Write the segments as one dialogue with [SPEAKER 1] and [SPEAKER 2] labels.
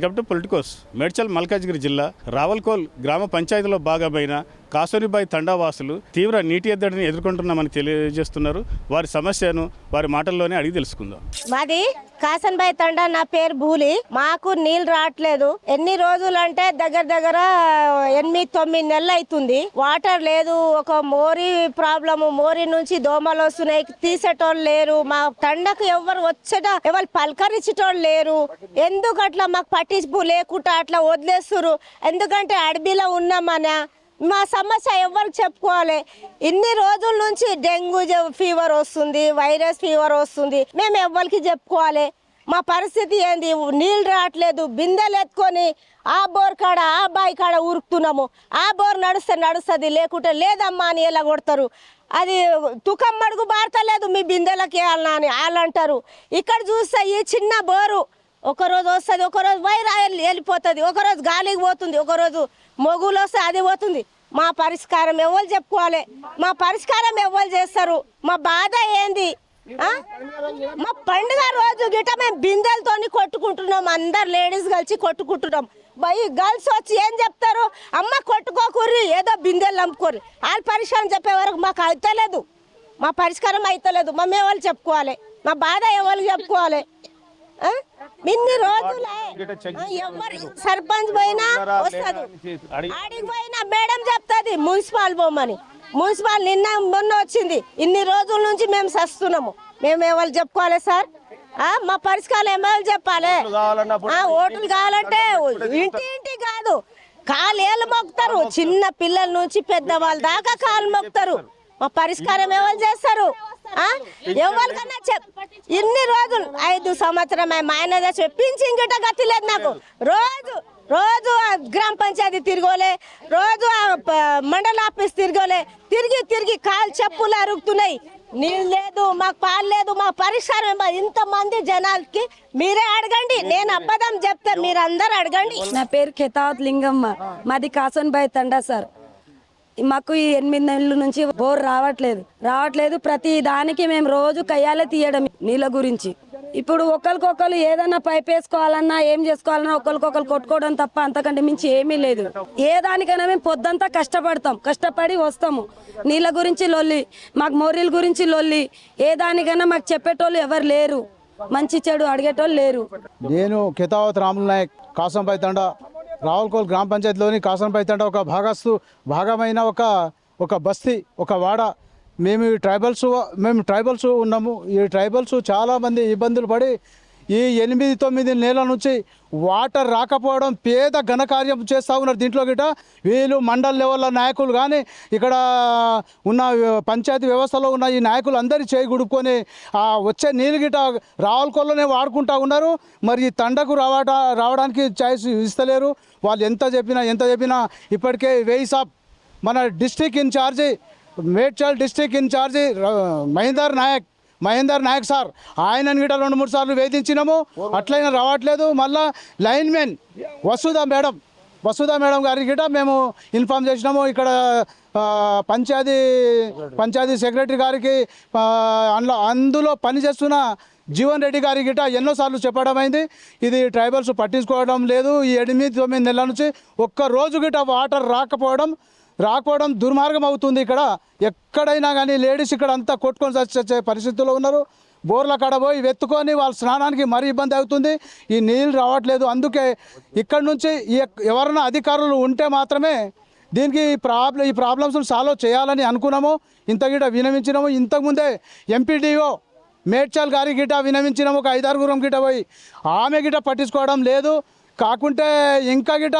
[SPEAKER 1] Welcome to Politicos Medchal Malkajgiri జిల్లా రావల్కోల్ గ్రామ పంచాయతీలో భాగమైన కాసోనిబాయి తండావాసులు తీవ్ర నీటి ఎద్దడిని ఎదుర్కొంటున్నామని తెలియజేస్తున్నారు. వారి సమస్యను వారి మాటల్లోనే అడిగి తెలుసుకుందాం.
[SPEAKER 2] మాది కాసన్బాయ్ తండా నా పేరు భూలి. మాకు నీళ్ళు రావట్లేదు. ఎన్ని రోజులు అంటే దగ్గర దగ్గర ఎనిమిది తొమ్మిది నెలలు అవుతుంది. వాటర్ లేదు. ఒక మోరీ ప్రాబ్లము. మోరీ నుంచి దోమలు వస్తున్నాయి. తీసేటోళ్ళు లేరు. మా తండకు ఎవరు వచ్చేట ఎవరు పలకరించేటోళ్ళు లేరు. ఎందుకు అట్లా మాకు పట్టింపు లేకుండా అట్లా వదిలేస్తురు ఎందుకంటే అడవిలో ఉన్నామనా? మా సమస్య ఎవరికి చెప్పుకోవాలి? ఇన్ని రోజుల నుంచి డెంగ్యూ ఫీవర్ వస్తుంది వైరస్ ఫీవర్ వస్తుంది. మేము ఎవరికి చెప్పుకోవాలి? మా పరిస్థితి ఏంది? నీళ్ళు రావట్లేదు బిందెలు ఎత్తుకొని ఆ బోర్ కాడ ఆ బాయి కాడ ఉరుకుతున్నాము. ఆ బోర్ నడుస్తే నడుస్తుంది లేకుంటే లేదమ్మా అని ఎలా కొడతారు? అది తుకం మడుగు బారతలేదు మీ బిందెలకి వేయాలన్నా అని వాళ్ళు అంటారు ఇక్కడ చూస్తే ఈ చిన్న బోరు ఒకరోజు వస్తుంది ఒకరోజు వైర్ వెళ్ళిపోతుంది ఒకరోజు గాలికి పోతుంది ఒకరోజు మొగులు వస్తే అది పోతుంది. మా పరిష్కారం ఎవరు చెప్పుకోవాలి? మా పరిష్కారం ఎవరు చేస్తారు? మా బాధ ఏంది? మా పండుగ రోజు గిట మేము బిందెలతోని కొట్టుకుంటున్నాం. అందరు లేడీస్ కలిసి కొట్టుకుంటున్నాం. భయ గర్ల్స్ వచ్చి ఏం చెప్తారు? అమ్మ కొట్టుకోకూర్రి ఏదో బిందెలు నంపుకోర్రి వాళ్ళ పరిష్కారం చెప్పే వరకు మాకు అవుతలేదు మా పరిష్కారం అవుతలేదు మా మేము వాళ్ళు చెప్పుకోవాలి? మా బాధ ఎవరు చెప్పుకోవాలి? ఇన్ని రోజులే. ఎవరు సర్పంచ్ పోయినా వస్తుంది ఆడికి పోయినా మేడం చెప్తుంది మున్సిపాల్ పోమని మున్సిపాల్ నిన్న మొన్న వచ్చింది. ఇన్ని రోజుల నుంచి మేము సస్తున్నాము. మేము ఎవరు చెప్పుకోవాలి సార్? మా పరిష్కారం ఏమో చెప్పాలి? ఆ, ఓట్లు కావాలంటే ఇంటి ఇంటి కాదు. కాలు ఏళ్ళు మొక్కుతారు. చిన్న పిల్లల నుంచి పెద్దవాళ్ళ దాకా కాలు మొక్కుతారు. మా పరిష్కారం ఎవరు చేస్తారు? ఎవరికన్నా చెప్ ఇన్ని రోజులు ఐదు సంవత్సరం మా ఆయన చెప్పించి ఇంకట గతి లేదు నాకు. రోజు రోజు ఆ గ్రామ పంచాయతీ తిరగోలే రోజు ఆ మండల ఆఫీస్ తిరగోలే తిరిగి తిరిగి కాలు చెప్పులు అరుగుతున్నాయి నీళ్ళు లేదు మాకు పాలు లేదు మా పరిష్కారం ఇంతమంది జనాలకి మీరే అడగండి నేను అబద్ధం చెప్తే మీరందరూ అడగండి.
[SPEAKER 3] నా పేరు ఖెతావత్ లింగమ్మ మాది కాసన్బాయ్ తండా సార్. మాకు ఈ ఎనిమిది నెలల నుంచి బోర్ రావట్లేదు. రావట్లేదు ప్రతి దానికి మేము రోజు కయ్యాలే తీయడం నీళ్ళ గురించి. ఇప్పుడు ఒకరికొకరు ఏదన్నా పైప్ వేసుకోవాలన్నా ఏం చేసుకోవాలన్నా ఒకరికొకరు కొట్టుకోవడం తప్ప అంతకంటే మించి ఏమీ లేదు. ఏ దానికైనా మేము పొద్దంతా కష్టపడతాం కష్టపడి వస్తాము. నీళ్ళ గురించి లొల్లి మాకు మోరీల గురించి లొల్లి ఏ దానికైనా మాకు చెప్పేటోళ్ళు ఎవరు లేరు. మంచి చెడు అడిగేటోళ్ళు లేరు.
[SPEAKER 4] నేను కితావత్ రాములు నాయక్ కాసంపై తండ. రావులకోల్ గ్రామ పంచాయతీలోని కాసంపై ఒక భాగస్తు భాగమైన ఒక ఒక బస్తీ ఒక వాడ. మేము ఈ ట్రైబల్స్ మేము ట్రైబల్స్ ఉన్నాము. ఈ ట్రైబల్స్ చాలామంది ఇబ్బందులు పడి ఈ ఎనిమిది తొమ్మిది నెలల నుంచి వాటర్ రాకపోవడం పేద ఘనకార్యం చేస్తూ ఉన్నారు దీంట్లో గిట. వీళ్ళు మండల లెవెల్లో నాయకులు కానీ ఇక్కడ ఉన్న పంచాయతీ వ్యవస్థలో ఉన్న ఈ నాయకులు అందరి చేయి గుడుక్కొని ఆ వచ్చే నీళ్ళు గిట రావులకొల్లోనే వాడుకుంటా ఉన్నారు. మరి ఈ తండకు రావట రావడానికి ఛాయిస్ ఇస్తలేరు. వాళ్ళు ఎంత చెప్పినా ఎంత చెప్పినా ఇప్పటికే వెయ్యి సాబ్ మన district incharge Medchal district incharge Mahender Naik Mahender Naik sir ఆయన గిట రెండు మూడు సార్లు వేధించినాము. అట్లయినా రావట్లేదు. మళ్ళా linemen Vasudha madam Vasudha madam గారికి గిట మేము ఇన్ఫామ్ చేసినాము. ఇక్కడ పంచాయతీ పంచాయతీ సెక్రటరీ గారికి అందులో అందులో పనిచేస్తున్న జీవన్ రెడ్డి గారి గిట ఎన్నోసార్లు చెప్పడం అయింది. ఇది ట్రైబల్స్ పట్టించుకోవడం లేదు. ఈ ఎనిమిది తొమ్మిది నెలల నుంచి ఒక్క రోజు గిట వాటర్ రాకపోవడం రాకపోవడం దుర్మార్గం అవుతుంది ఇక్కడ. ఎక్కడైనా కానీ లేడీస్ ఇక్కడ అంతా కొట్టుకొని చచ్చే పరిస్థితుల్లో ఉన్నారు. బోర్ల కాడ పోయి వెతుకొని వాళ్ళ స్నానానికి మరీ ఇబ్బంది అవుతుంది. ఈ నీళ్ళు రావట్లేదు. అందుకే ఇక్కడ నుంచి ఎవరైనా అధికారులు ఉంటే మాత్రమే దీనికి ఈ ప్రాబ్లం ఈ ప్రాబ్లమ్స్ను సాల్వ్ చేయాలని అనుకున్నాము. ఇంత గిట వినమించినాము. ఇంతకుముందే ఎంపీడీఓ మేడ్చల్ గారి గిట వినమించినాము. ఒక ఐదారుగురం గిట పోయి ఆమె గిట పట్టించుకోవడం లేదు. కాకుంటే ఇంకా గిట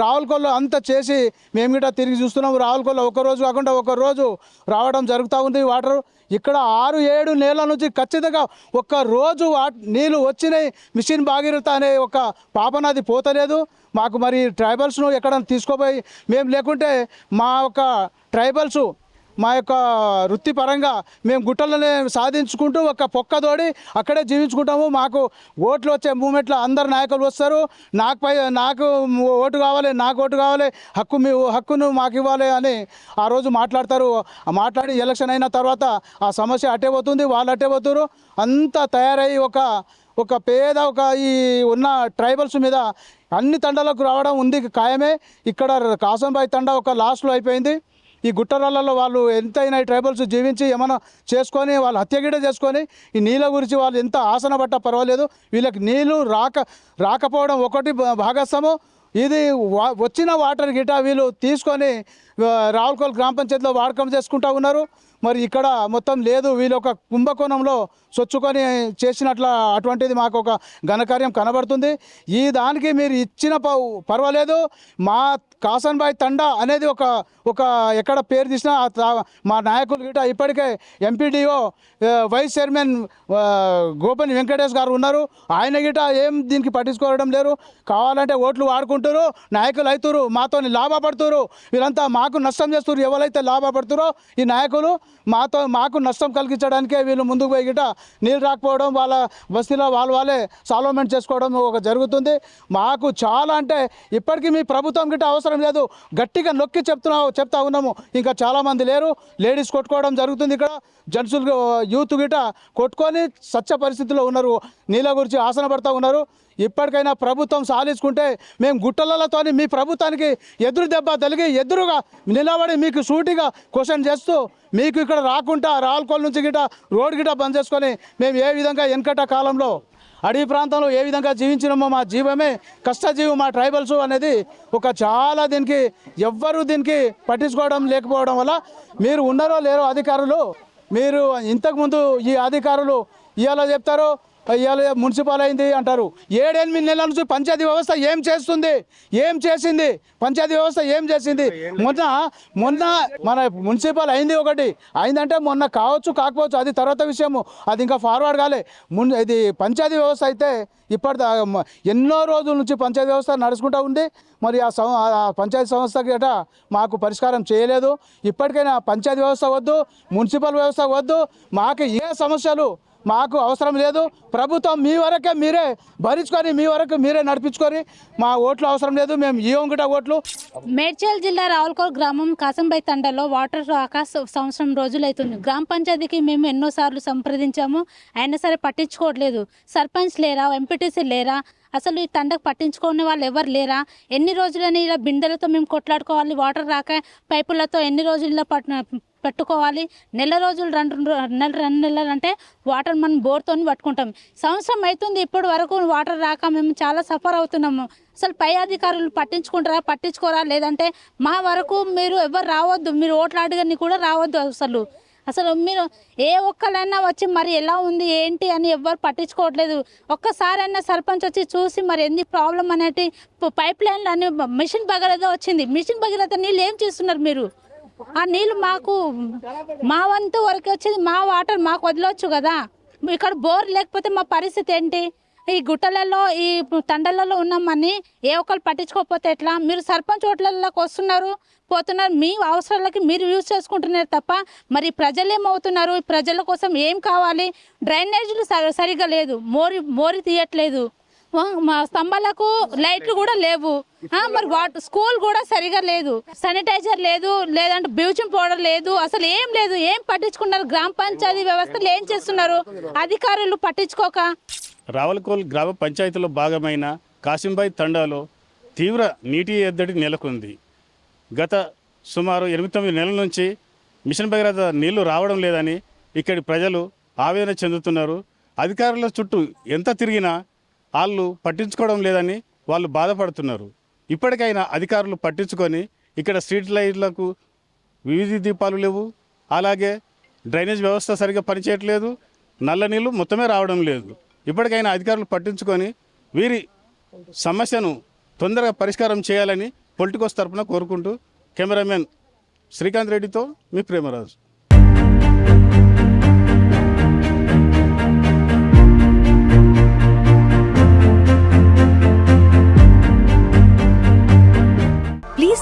[SPEAKER 4] రావులకొల్లో అంతా చేసి మేము గిట తిరిగి చూస్తున్నాం. రావులకొల్లో ఒక రోజు కాకుండా ఒక రోజు రావడం జరుగుతూ ఉంది వాటర్. ఇక్కడ ఆరు ఏడు నెలల నుంచి ఖచ్చితంగా ఒక్క రోజు వా నీళ్ళు వచ్చినాయి. మిషన్ భాగీరథ అనే ఒక పాపనది పోతలేదు. మాకు మరి ట్రైబల్స్ను ఎక్కడ తీసుకోపోయి మేము లేకుంటే మా యొక్క ట్రైబల్స్ మా యొక్క వృత్తిపరంగా మేము గుట్టలనే సాధించుకుంటూ ఒక పొక్కదోడి అక్కడే జీవించుకుంటాము. మాకు ఓట్లు వచ్చే మూమెంట్లో అందరు నాయకులు వస్తారు. నాకు పై నాకు ఓటు కావాలి నాకు ఓటు కావాలి హక్కు మీ హక్కును మాకు ఇవ్వాలి అని ఆ రోజు మాట్లాడతారు. మాట్లాడి ఎలక్షన్ అయిన తర్వాత ఆ సమస్య అట్టే పోతుంది వాళ్ళు అట్టే పోతారు. అంతా తయారయ్యి ఒక ఒక పేద ఒక ఈ ఉన్న ట్రైబల్స్ మీద అన్ని తండాలకు రావడం ఉంది ఖాయమే. ఇక్కడ కాసంబాయి తండా ఒక లాస్ట్లో అయిపోయింది. ఈ గుట్టరాళ్ళలో వాళ్ళు ఎంతైనా ఈ ట్రైబల్స్ జీవించి ఏమైనా చేసుకొని వాళ్ళు హత్యగిడ చేసుకొని ఈ నీళ్ళ గురించి వాళ్ళు ఎంత ఆసన పట్టా పర్వాలేదు. వీళ్ళకి నీళ్ళు రాక రాకపోవడం ఒకటి భా- భాగస్వాము. ఇది వా వచ్చిన వాటర్ గిట వీళ్ళు తీసుకొని రావులకోల్ గ్రామ పంచాయతీలో వాడకం చేసుకుంటా ఉన్నారు. మరి ఇక్కడ మొత్తం లేదు. వీళ్ళు ఒక కుంభకోణంలో సొచ్చుకొని చేసినట్ల అటువంటిది మాకు ఒక ఘనకార్యం కనబడుతుంది. ఈ దానికి మీరు ఇచ్చిన ప- పర్వాలేదు. మా కాసన్బాయ్ తండా అనేది ఒక ఒక ఎక్కడ పేరు తీసినా మా నాయకులు గిట ఇప్పటికే MPDO vice chairman Gopani Venkatesh గారు ఉన్నారు. ఆయన గిట ఏం దీనికి పట్టించుకోవడం లేరు. కావాలంటే ఓట్లు వాడుకుంటారు. నాయకులు అవుతారు మాతో లాభపడుతురు. వీళ్ళంతా మాకు నష్టం చేస్తారు ఎవరైతే లాభపడుతురో ఈ నాయకులు మాతో మాకు నష్టం కలిగించడానికే వీళ్ళు ముందుకు పోయి గిట నీళ్ళు రాకపోవడం వాళ్ళ బస్తీలో వాళ్ళు వాళ్ళే సాల్వ్మెంట్ చేసుకోవడం ఒక జరుగుతుంది. మాకు చాలా అంటే ఇప్పటికీ మీ ప్రభుత్వం గిట అవసరం లేదు. గట్టిగా నొక్కి చెప్తున్నా చెప్తా ఉన్నాము. ఇంకా చాలామంది లేరు. లేడీస్ కొట్టుకోవడం జరుగుతుంది ఇక్కడ. జెంట్స్ యూత్ గిట కొట్టుకొని సత్య పరిస్థితుల్లో ఉన్నారు. నీళ్ళ గురించి ఆసన పడతా ఉన్నారు. ఇప్పటికైనా ప్రభుత్వం సాధించుకుంటే మేము గుట్టలతోని మీ ప్రభుత్వానికి ఎదురు దెబ్బ తలిగి ఎదురుగా నిలబడి మీకు సూటిగా క్వశ్చన్ చేస్తూ మీకు ఇక్కడ రాకుండా రావులకోల్ నుంచి గిట రోడ్ గిట బంద్ చేసుకొని మేము ఏ విధంగా వెనకట కాలంలో అడవి ప్రాంతంలో ఏ విధంగా జీవించినామో మా జీవమే కష్టజీవి మా ట్రైబల్స్ అనేది ఒక చాలా దీనికి ఎవ్వరూ దీనికి పట్టించుకోవడం లేకపోవడం వల్ల మీరు ఉన్నారో లేరో అధికారులు మీరు ఇంతకుముందు ఈ అధికారులు ఇవాళ చెప్తారు ఇవాళ మున్సిపల్ అయింది అంటారు. ఏడెనిమిది నెలల నుంచి పంచాయతీ వ్యవస్థ ఏం చేస్తుంది? ఏం చేసింది? పంచాయతీ వ్యవస్థ ఏం చేసింది? మొన్న మొన్న మన మున్సిపల్ అయింది ఒకటి. అయిందంటే మొన్న కావచ్చు కాకపోవచ్చు అది తర్వాత విషయము. అది ఇంకా ఫార్వర్డ్ కాలే. మున్ ఇది పంచాయతీ వ్యవస్థ అయితే ఇప్పటి ఎన్నో రోజుల నుంచి పంచాయతీ వ్యవస్థ నడుచుకుంటూ ఉంది. మరి ఆ సం ఆ పంచాయతీ సంస్థ గట మాకు పరిష్కారం చేయలేదు. ఇప్పటికైనా పంచాయతీ వ్యవస్థ వద్దు మున్సిపల్ వ్యవస్థ వద్దు. మాకు ఏ సమస్యలు మాకు అవసరం లేదు. ప్రభుత్వం మీ వరకే మీరే భరించుకొని మీ వరకు మీరే నడిపించుకొని మా ఓట్లు అవసరం లేదు. మేము ఇవ్వంగిట ఓట్లు?
[SPEAKER 5] మేడ్చల్ జిల్లా రావులకోల్ గ్రామం కాసంబై తండలో వాటర్ రాక సంవత్సరం రోజులు అవుతుంది గ్రామ పంచాయతీకి మేము ఎన్నోసార్లు సంప్రదించాము. అయినా సరే పట్టించుకోవట్లేదు. సర్పంచ్ లేరా? ఎంపీటీసీ లేరా? అసలు ఈ తండకు పట్టించుకునే వాళ్ళు ఎవరు లేరా? ఎన్ని రోజులని ఇలా బిందెలతో మేము కొట్లాడుకోవాలి? వాటర్ రాక పైపులతో ఎన్ని రోజులు ఇలా పెట్టుకోవాలి. నెల రోజులు రెండు నెల రెండు నెలలు అంటే వాటర్ మనం బోర్తో పట్టుకుంటాం. సంవత్సరం అవుతుంది ఇప్పటి వరకు వాటర్ రాక మేము చాలా సఫర్ అవుతున్నాము. అసలు పై అధికారులు పట్టించుకుంటారా పట్టించుకోరా? లేదంటే మా వరకు మీరు ఎవరు రావద్దు మీరు ఓట్లు కూడా రావద్దు అసలు. అసలు మీరు ఏ ఒక్కరైనా వచ్చి మరి ఎలా ఉంది ఏంటి అని ఎవ్వరు పట్టించుకోవట్లేదు. ఒక్కసారైనా సర్పంచ్ వచ్చి చూసి మరి ఎన్ని ప్రాబ్లం అనేటి పైప్ లైన్లు అని మిషన్ భగీరథ వచ్చింది. మిషన్ భగీరథ నీళ్ళు ఏం చేస్తున్నారు మీరు? ఆ నీళ్ళు మాకు మా వంతు వరకు వచ్చేది మా వాటర్ మాకు వదిలొచ్చు కదా. ఇక్కడ బోర్ లేకపోతే మా పరిస్థితి ఏంటి? ఈ గుట్టలలో ఈ తండలలో ఉన్నామని ఏ ఒక్కరు పట్టించుకోకపోతే ఎట్లా? మీరు సర్పంచ్ ఓట్లలోకి వస్తున్నారు పోతున్నారు మీ అవసరాలకి మీరు యూజ్ చేసుకుంటున్నారు తప్ప మరి ప్రజలు ఏమవుతున్నారు ఈ ప్రజల కోసం ఏం కావాలి? డ్రైనేజీలు సరి- సరిగా లేదు మోరి మోరి తీయట్లేదు. మా స్తంభాలకు లైట్లు కూడా లేవు. మరి వాటర్ స్కూల్ కూడా సరిగా లేదు. శానిటైజర్ లేదు లేదంటే బ్లీచింగ్ పౌడర్ లేదు అసలు ఏం లేదు. ఏం పట్టించుకున్నారు? గ్రామ పంచాయతీ వ్యవస్థలు ఏం చేస్తున్నారు? అధికారులు పట్టించుకోక?
[SPEAKER 1] రావలకోల్ గ్రామ పంచాయతీలో భాగమైన కాసింబాయి తండాలో తీవ్ర నీటి ఎద్దడి నెలకొంది. గత సుమారు ఎనిమిది తొమ్మిది నెలల నుంచి మిషన్ భగీరథ నీళ్ళు రావడం లేదని ఇక్కడి ప్రజలు ఆవేదన చెందుతున్నారు. అధికారుల చుట్టూ ఎంత తిరిగినా వాళ్ళు పట్టించుకోవడం లేదని వాళ్ళు బాధపడుతున్నారు. ఇప్పటికైనా అధికారులు పట్టించుకొని ఇక్కడ స్ట్రీట్ లైట్లకు వివిధ దీపాలు లేవు. అలాగే డ్రైనేజ్ వ్యవస్థ సరిగ్గా పనిచేయట్లేదు. నల్ల నీళ్ళు మొత్తమే రావడం లేదు. ఇప్పటికైనా అధికారులు పట్టించుకొని వీరి సమస్యను తొందరగా పరిష్కారం చేయాలని పొలిటికోస్ తరఫున కోరుకుంటూ కెమెరామెన్ శ్రీకాంత్ రెడ్డితో మీ ప్రేమరాజు.